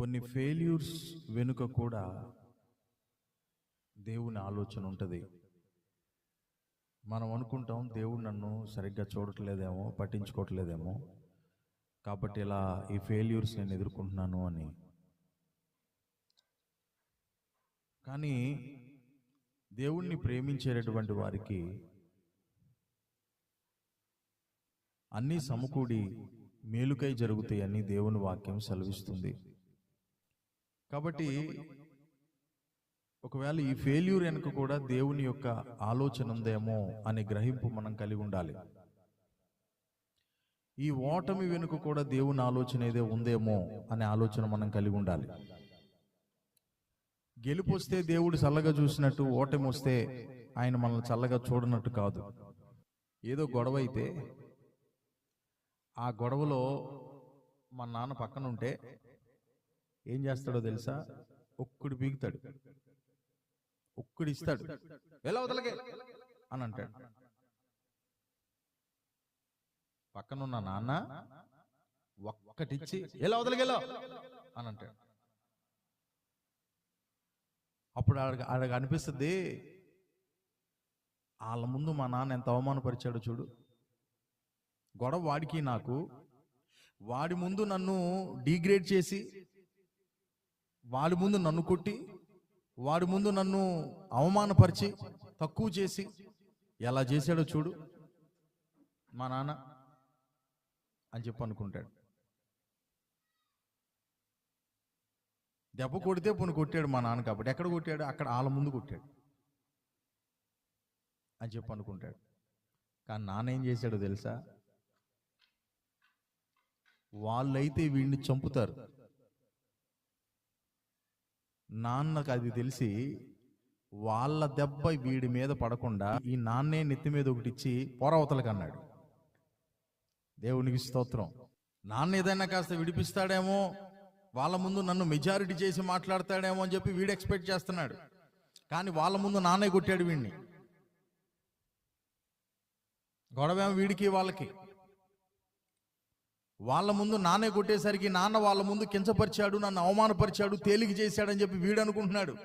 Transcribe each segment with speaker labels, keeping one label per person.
Speaker 1: కొన్ని ఫెయిల్యూర్స్ వెనుక కూడా దేవుని ఆలోచన ఉంటుంది. మనం అనుకుంటాం దేవుడు నన్ను సరిగ్గా చూడట్లేదేమో పట్టించుకోవట్లేదేమో. కాబట్టి ఇలా ఈ ఫెయిల్యూర్స్ నేను ఎదుర్కొంటున్నాను అని. కానీ దేవుణ్ణి ప్రేమించేటటువంటి వారికి అన్నీ సమకూడి మేలుకై జరుగుతాయని దేవుని వాక్యం సెలవిస్తుంది. కాబట్టి ఒకవేళ ఈ ఫెయిల్యూర్ వెనుక కూడా దేవుని యొక్క ఆలోచన ఉందేమో అనే గ్రహింపు మనం కలిగి ఉండాలి. ఈ ఓటమి వెనుక కూడా దేవుని ఆలోచన ఏదో ఉందేమో అనే ఆలోచన మనం కలిగి ఉండాలి. గెలుపు వస్తే దేవుడు చల్లగా చూసినట్టు ఓటమి వస్తే ఆయన మనల్ని చల్లగా చూడనట్టు కాదు. ఏదో గొడవ అయితే ఆ గొడవలో మా నాన్న పక్కన ఉంటే ఏం చేస్తాడో తెలుసా? ఒక్కడు బీగుతాడు ఒక్కడు ఇస్తాడు ఎలా వదలగే అని అంటాడు. పక్కనున్న నాన్న ఒక్కటిచ్చి ఎలా వదలగెలా అని అంటాడు. అప్పుడు ఆడ ఆడకు అనిపిస్తుంది వాళ్ళ ముందు మా నాన్న ఎంత అవమానపరిచాడో చూడు. గొడవ వాడికి నాకు వాడి ముందు నన్ను డీగ్రేడ్ చేసి వాడి ముందు నన్ను కొట్టి వాడి ముందు నన్ను అవమానపరిచి తక్కువ చేసి ఎలా చేశాడో చూడు. మా నాన్న అని చెప్పి అనుకుంటాడు. దెబ్బ కొడితే పొను కొట్టాడు మా నాన్న కాబట్టి. ఎక్కడ కొట్టాడు? అక్కడ వాళ్ళ ముందు కొట్టాడు. అని చెప్పి అనుకుంటాడు. కానీ నాన్న ఏం చేశాడో తెలుసా? వాళ్ళైతే వీడిని చంపుతారు. నాన్నకు అది తెలిసి వాళ్ళ దెబ్బ వీడి మీద పడకుండా ఈ నాన్నే నెత్తి మీద ఒకటి ఇచ్చి పోరవతలకు అన్నాడు. దేవునికి స్తోత్రం. నాన్న ఏదైనా కాస్త విడిపిస్తాడేమో వాళ్ళ ముందు నన్ను మెజారిటీ చేసి మాట్లాడతాడేమో అని చెప్పి వీడు ఎక్స్పెక్ట్ చేస్తున్నాడు. కానీ వాళ్ళ ముందు నాన్నే కొట్టాడు వీడిని. గొడవేమో వీడికి వాళ్ళకి. వాళ్ళ ముందు నాన్నే కొట్టేసరికి నాన్న వాళ్ళ ముందు కించపరిచాడు నన్ను అవమానపరిచాడు తేలిక చేశాడని చెప్పి వీడు అనుకుంటున్నాడు.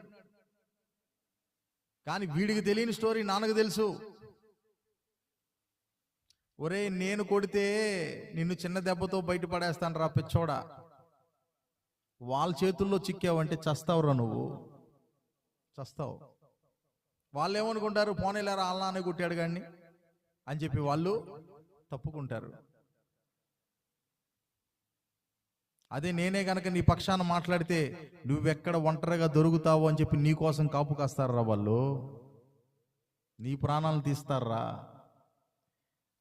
Speaker 1: కానీ వీడికి తెలియని స్టోరీ నాన్నకు తెలుసు. ఒరే నేను కొడితే నిన్ను చిన్న దెబ్బతో బయటపడేస్తాను రా పిచ్చోడ. వాళ్ళ చేతుల్లో చిక్కావంటే చస్తావురా నువ్వు. చస్తావు. వాళ్ళు ఏమనుకుంటారు పోనేలేరా వాళ్ళ నాన్నే కొట్టాడు కానీ అని చెప్పి వాళ్ళు తప్పుకుంటారు. అదే నేనే కనుక నీ పక్షాన మాట్లాడితే నువ్వెక్కడ ఒంటరిగా దొరుకుతావు అని చెప్పి నీ కోసం కాపు కాస్తారా వాళ్ళు? నీ ప్రాణాలను తీస్తారా?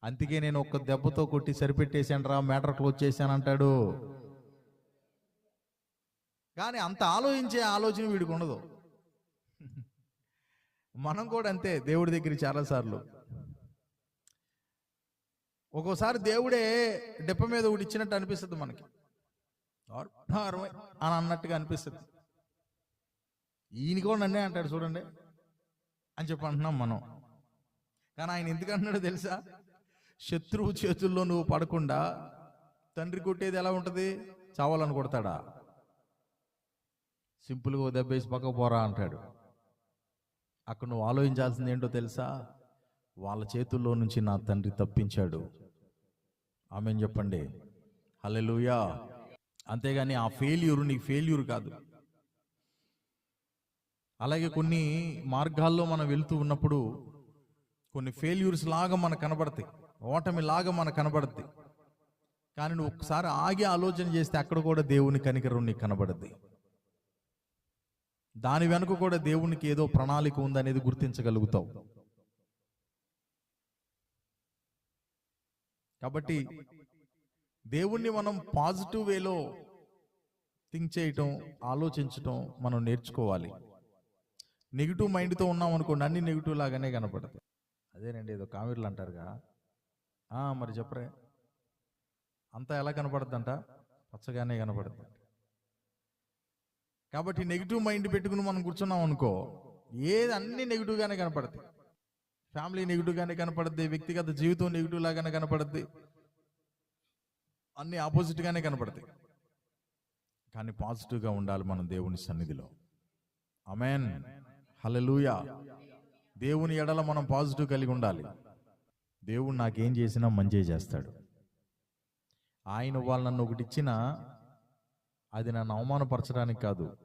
Speaker 1: అందుకే నేను ఒక్క దెబ్బతో కొట్టి సరిపెట్టేశానరా మ్యాటర్ క్లోజ్ చేశానంటాడు కానీ అంత ఆలోచించే ఆలోచన వీడికి ఉండదు. మనం కూడా అంతే దేవుడి దగ్గర చాలాసార్లు. ఒక్కోసారి దేవుడే డెప్ప మీద ఒకటి ఇచ్చినట్టు అనిపిస్తుంది మనకి. అరవై అని అన్నట్టుగా అనిపిస్తుంది. ఈయన కూడా నన్నే అంటాడు చూడండి అని చెప్పి అంటున్నాం మనం. కానీ ఆయన ఎందుకంటున్నాడు తెలుసా? శత్రువు చేతుల్లో నువ్వు పడకుండా తండ్రి కొట్టేది ఎలా ఉంటుంది? చావాలని కొడతాడా? సింపుల్గా దెబ్బేసి పక్క పోరా అంటాడు. అక్కడ నువ్వు ఆలోచించాల్సింది ఏంటో తెలుసా? వాళ్ళ చేతుల్లో నుంచి నా తండ్రి తప్పించాడు. ఆమెను చెప్పండి. హల్లెలూయా. అంతేగాని ఆ ఫెయిల్యూర్ నీ ఫెయిల్యూర్ కాదు. అలాగే కొన్ని మార్గాల్లో మనం వెళ్తూ ఉన్నప్పుడు కొన్ని ఫెయిల్యూర్స్ లాగా మనకు కనబడతాయి. ఓటమి లాగా మనకు కనబడద్ది. కానీ నువ్వు ఒకసారి ఆగి ఆలోచన చేస్తే అక్కడ కూడా దేవుని కనికరం నీకు కనబడద్ది. దాని వెనుక కూడా దేవునికి ఏదో ప్రణాళిక ఉందనేది గుర్తించగలుగుతావు. కాబట్టి దేవుణ్ణి మనం పాజిటివ్ వేలో థింక్ చేయటం ఆలోచించటం మనం నేర్చుకోవాలి. నెగిటివ్ మైండ్తో ఉన్నాం అనుకోండి అన్ని నెగిటివ్ లాగానే కనపడతాయి. అదేనండి ఏదో కామెర్లు అంటారుగా. ఆ, మరి చెప్పరే. అంతా ఎలా కనపడుతుందంట పచ్చగానే కనపడుతుంది కాబట్టి నెగిటివ్ మైండ్ పెట్టుకుని మనం కూర్చున్నాం అనుకో ఏది అన్ని నెగిటివ్గానే కనపడతాయి. ఫ్యామిలీ నెగిటివ్గానే కనపడుద్ది వ్యక్తిగత జీవితం నెగిటివ్ లాగానే కనపడుద్ది అన్ని ఆపోజిట్గానే కనపడతాయి. కానీ పాజిటివ్గా ఉండాలి మనం దేవుని సన్నిధిలో. అమెన్ హలలుయా దేవుని ఎడల మనం పాజిటివ్ కలిగి ఉండాలి. దేవుడు నాకేం చేసినా మంచి చేస్తాడు. ఆయన వాళ్ళు నన్ను ఒకటి ఇచ్చినా అది నన్ను అవమానపరచడానికి కాదు.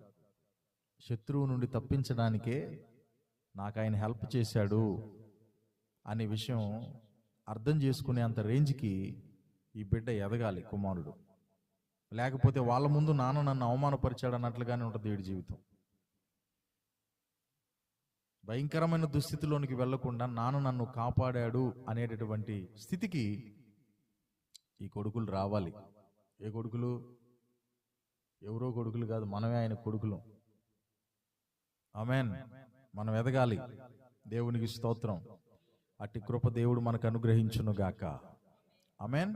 Speaker 1: శత్రువు నుండి తప్పించడానికే నాకు ఆయన హెల్ప్ చేశాడు అనే విషయం అర్థం చేసుకునే అంత రేంజ్కి ఈ బిడ్డ ఎదగాలి కుమారుడు. లేకపోతే వాళ్ళ ముందు నాన్న నన్ను అవమానపరిచాడు అన్నట్లుగానే ఉంటుంది వీడి జీవితం. భయంకరమైన దుస్థితిలోనికి వెళ్ళకుండా నాన్న నన్ను కాపాడాడు అనేటటువంటి స్థితికి ఈ కొడుకులు రావాలి. ఏ కొడుకులు? ఎవరో కొడుకులు కాదు మనమే ఆయన కొడుకులు. ఆమెన్. మనం ఎదగాలి. దేవునికి స్తోత్రం. అట్టి కృప దేవుడు మనకు అనుగ్రహించును గాక ఆమెన్.